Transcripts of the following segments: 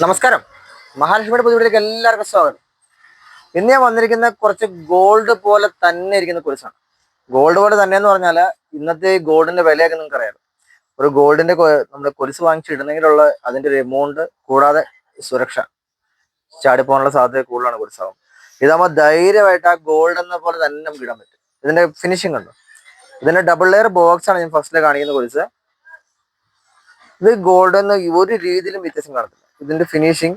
നമസ്കാരം. മഹാലക്ഷ്മിയുടെ പുതിയവിടേക്ക് എല്ലാവർക്കും സ്വാഗതം. ഇന്ന് ഞാൻ വന്നിരിക്കുന്ന കുറച്ച് ഗോൾഡ് പോലെ തന്നെ ഇരിക്കുന്ന കുരിശാണ് ഗോൾഡ് പോലെ തന്നെ എന്ന് പറഞ്ഞാൽ ഇന്നത്തെ ഗോൾഡിന്റെ വിലയൊക്കെ നിങ്ങൾക്ക് അറിയാം ഒരു ഗോൾഡിന്റെ നമ്മൾ കൊലുസ് വാങ്ങിച്ചിടുന്നെങ്കിലുള്ള അതിന്റെ ഒരു എമൗണ്ട് കൂടാതെ സുരക്ഷ. ചാടിപ്പോകാനുള്ള സാധ്യത കൂടുതലാണ് കുരിശാവും ഇതാകുമ്പോൾ ധൈര്യമായിട്ട് ആ ഗോൾഡ് എന്ന പോലെ തന്നെ നമുക്ക് ഇടാൻ പറ്റും. ഇതിന്റെ ഫിനിഷിംഗ് ഉണ്ട്? ഇതിന്റെ ഡബിൾ ലെയർ ബോക്സ് ആണ് ഞാൻ ഫസ്റ്റിൽ കാണിക്കുന്ന കുരിശ് ഇത് ഗോൾഡ് എന്ന് ഒരു രീതിയിലും വ്യത്യാസം കാണത്തില്ല. ഇതിന്റെ ഫിനിഷിങ്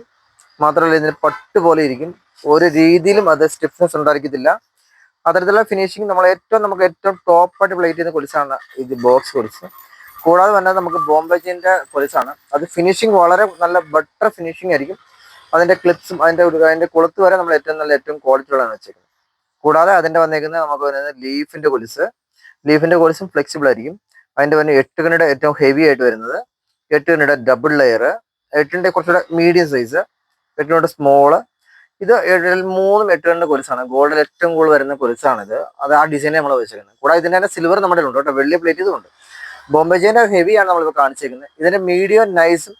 മാത്രമല്ല ഇതിന്റെ പട്ട് പോലെ ഇരിക്കും. ഒരു രീതിയിലും അത് സ്റ്റിഫ്നെസ് ഉണ്ടായിരിക്കത്തില്ല. അത്തരത്തിലുള്ള ഫിനിഷിങ് നമ്മൾ ഏറ്റവും നമുക്ക് ഏറ്റവും ടോപ്പായിട്ട് പ്ലേറ്റ് ചെയ്യുന്ന കൊലിസാണ് ഇത് ബോക്സ് കൊലിസ്. കൂടാതെ തന്നെ നമുക്ക് ബോംബെ ജീന്റെ കൊലിസാണ്. അത് ഫിനിഷിങ് വളരെ നല്ല ബട്ടർ ഫിനിഷിങ് ആയിരിക്കും. അതിന്റെ ക്ലിപ്സും അതിന്റെ അതിന്റെ കൊളുത്ത് വരെ നമ്മൾ ഏറ്റവും നല്ല ഏറ്റവും ക്വാളിറ്റി ഉള്ളതാണ് വെച്ചേക്കുന്നത്. കൂടാതെ അതിന്റെ വന്നേക്കുന്നത് നമുക്ക് വരുന്നത് ലീഫിന്റെ കൊലിസ്. ലീഫിന്റെ കൊലിസും ഫ്ലെക്സിബിൾ ആയിരിക്കും. അതിന്റെ വന്ന് എട്ട് കണ്ണിയുടെ ഏറ്റവും ഹെവി ആയിട്ട് വരുന്നത്. എട്ട് കണ്ണിയുടെ ഡബിൾ ലെയർ എട്ടിന്റെ കുറച്ചുകൂടെ മീഡിയം സൈസ് എട്ടിനോട് സ്മോൾ ഇത് മൂന്നും എട്ട് രണ്ട് കൊലുസാണ്. ഗോൾഡിൽ ഏറ്റവും കൂടുതൽ വരുന്ന കൊലുസാണിത്. അത് ആ ഡിസൈനെ നമ്മൾ വെച്ചിരിക്കുന്നത്. കൂടാതെ ഇതിന്റെ തന്നെ സിൽവർ നമ്മുടെ ഉണ്ട് കേട്ടോ. വെള്ളി പ്ലേറ്റ് ഇതുണ്ട് ബോംബെ ഹെവിയാണ് നമ്മളിപ്പോൾ കാണിച്ചേക്കുന്നത് ഇതിന്റെ മീഡിയം നൈസും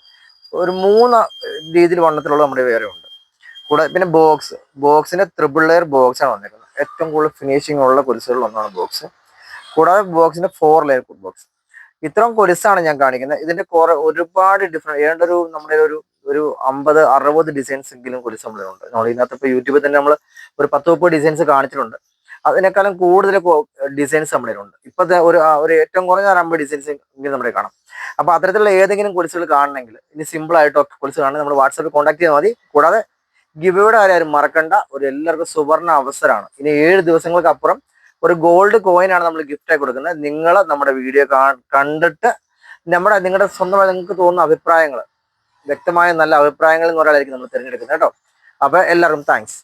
ഒരു മൂന്ന് രീതിയിൽ വണ്ണത്തിലുള്ള നമ്മുടെ വേറെ ഉണ്ട്. കൂടാതെ പിന്നെ ബോക്സ് ബോക്സിന്റെ ത്രിബിൾ ലെയർ ബോക്സ് ആണ് വന്നിരിക്കുന്നത്. ഏറ്റവും കൂടുതൽ ഫിനിഷിംഗ് ഉള്ള കൊലുസുകളിൽ ഒന്നാണ് ബോക്സ് കൂടാതെ ബോക്സിന്റെ ഫോർ ലെയർ ബോക്സ് ഇത്രയും കൊലുസാണ് ഞാൻ കാണിക്കുന്നത്. ഇതിന്റെ കുറെ ഒരുപാട് ഡിഫറെന്റ് ഏതാണ്ട് ഒരു നമ്മുടെ ഒരു ഒരു അമ്പത് അറുപത് ഡിസൈൻസ് എങ്കിലും കൊലുസ് നമ്മളുണ്ട് നമ്മൾ ഇതിനകത്ത് ഇപ്പൊ യൂട്യൂബിൽ തന്നെ നമ്മൾ ഒരു പത്ത് മുപ്പത് ഡിസൈൻസ് കാണിച്ചിട്ടുണ്ട്. അതിനേക്കാളും കൂടുതൽ ഡിസൈൻസ് നമ്മുടെ ഉണ്ട് ഒരു ഒരു ഏറ്റവും കുറഞ്ഞ ഒരു അമ്പത് ഡിസൈൻസ് എങ്കിലും നമ്മുടെ കാണാം. അപ്പൊ അത്തരത്തിലുള്ള ഏതെങ്കിലും കൊലുസുകൾ കാണണമെങ്കിൽ ഇനി സിമ്പിൾ ആയിട്ടോ കൊലുസ് കാണണമെങ്കിൽ നമ്മൾ വാട്സാപ്പിൽ കോൺടാക്ട് ചെയ്താൽ മതി. കൂടാതെ ഗിവയുടെ കാര്യം മറക്കണ്ട. ഒരു എല്ലാവർക്കും സുവർണ അവസരമാണ്. ഇനി ഏഴ് ദിവസങ്ങൾക്ക് അപ്പുറം ഒരു ഗോൾഡ് കോയിൻ ആണ് നമ്മൾ ഗിഫ്റ്റായി കൊടുക്കുന്നത്. നിങ്ങൾ നമ്മുടെ വീഡിയോ കണ്ടിട്ട് നമ്മുടെ നിങ്ങളുടെ സ്വന്തമായി നിങ്ങൾക്ക് തോന്നുന്ന അഭിപ്രായങ്ങൾ വ്യക്തമായ നല്ല അഭിപ്രായങ്ങൾ എന്ന് ഒരാളായിരിക്കും നമ്മൾ തിരഞ്ഞെടുക്കുന്നത് കേട്ടോ. അപ്പൊ എല്ലാവർക്കും താങ്ക്സ്